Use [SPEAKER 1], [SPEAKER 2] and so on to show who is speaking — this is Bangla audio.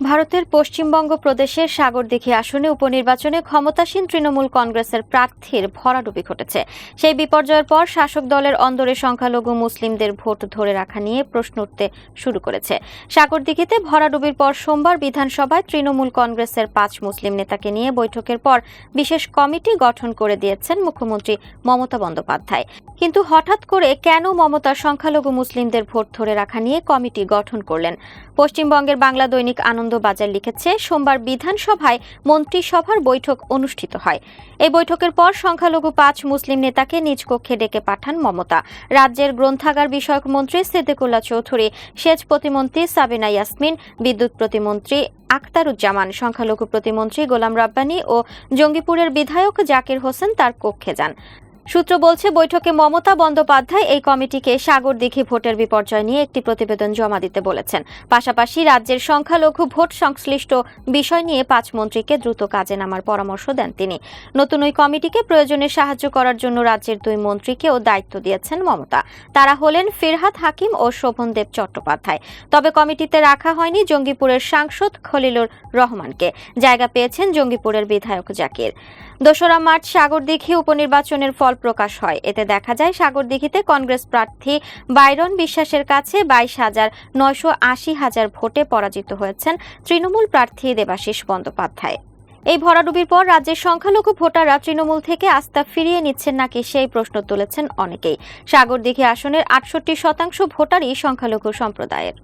[SPEAKER 1] ভারতের পশ্চিমবঙ্গ প্রদেশের সাগরদিঘি আসনে উপনির্বাচনে ক্ষমতাসীন তৃণমূল কংগ্রেসের প্রার্থীর ভরাডুবি ঘটেছে। সেই বিপর্যয়ের পর শাসক দলের অন্দরে সংখ্যালঘু মুসলিমদের ভোট ধরে রাখা নিয়ে প্রশ্ন উঠতে শুরু করেছে। সাগরদিঘিতে ভরাডুবির পর সোমবার বিধানসভায় তৃণমূল কংগ্রেসের পাঁচ মুসলিম নেতাকে নিয়ে বৈঠকের পর বিশেষ কমিটি গঠন করে দিয়েছেন মুখ্যমন্ত্রী মমতা বন্দ্যোপাধ্যায়। কিন্তু হঠাৎ করে কেন মমতা সংখ্যালঘু মুসলিমদের ভোট ধরে রাখা নিয়ে কমিটি গঠন করলেন? পশ্চিমবঙ্গের বাংলা দৈনিক আনন্দবাজার লিখেছে, সোমবার বিধানসভায় মন্ত্রিসভার বৈঠক অনুষ্ঠিত হয়। এই বৈঠকের পর সংখ্যালঘু পাঁচ মুসলিম নেতাকে নিজ কক্ষে ডেকে পাঠান মমতা। রাজ্যের গ্রন্থাগার বিষয়ক মন্ত্রী সিদ্দিকুল্লাহ চৌধুরী, সেচ প্রতিমন্ত্রী সাবিনা ইয়াসমিন, বিদ্যুৎ প্রতিমন্ত্রী আখতারুজ্জামান, সংখ্যালঘু প্রতিমন্ত্রী গোলাম রাব্বানী ও জঙ্গিপুরের বিধায়ক জাকির হোসেন তার কক্ষে যান। সূত্র বলছে, বৈঠকে মমতা বন্দ্যোপাধ্যায় এই কমিটিকে সাগরদিঘি ভোটের বিপর্যয় নিয়ে একটি প্রতিবেদন জমা দিতে বলেছেন। পাশাপাশি রাজ্যের সংখ্যালঘু ভোট সংশ্লিষ্ট বিষয় নিয়ে পাঁচ মন্ত্রীকে দ্রুত কাজে নামার পরামর্শ দেন তিনি। নতুন ওই কমিটিকে প্রয়োজনে সাহায্য করার জন্য রাজ্যের দুই মন্ত্রীকেও দায়িত্ব দিয়েছেন মমতা। তারা হলেন ফিরহাদ হাকিম ও শোভনদেব চট্টোপাধ্যায়। তবে কমিটিতে রাখা হয়নি জঙ্গিপুরের সাংসদ খলিলুর রহমানকে। জায়গা পেয়েছেন জঙ্গিপুরের বিধায়ক জাকির। দোসরা মার্চ সাগরদিঘি উপনির্বাচনের ফল প্রকাশ হয়। এতে দেখা যায়, সাগরদিঘিতে কংগ্রেস প্রার্থী বাইরন বিশ্বাসের কাছে বাইশ হাজার নয়শো আশি হাজার ভোটে পরাজিত হয়েছেন তৃণমূল প্রার্থী দেবাশিস বন্দ্যোপাধ্যায়। এই ভরাডুবির পর রাজ্যের সংখ্যালঘু ভোটাররা তৃণমূল থেকে আস্থা ফিরিয়ে নিচ্ছেন নাকি সেই প্রশ্ন তুলেছেন অনেকেই। সাগরদিঘি আসনের আটষট্টি শতাংশ ভোটারই সংখ্যালঘু সম্প্রদায়ের।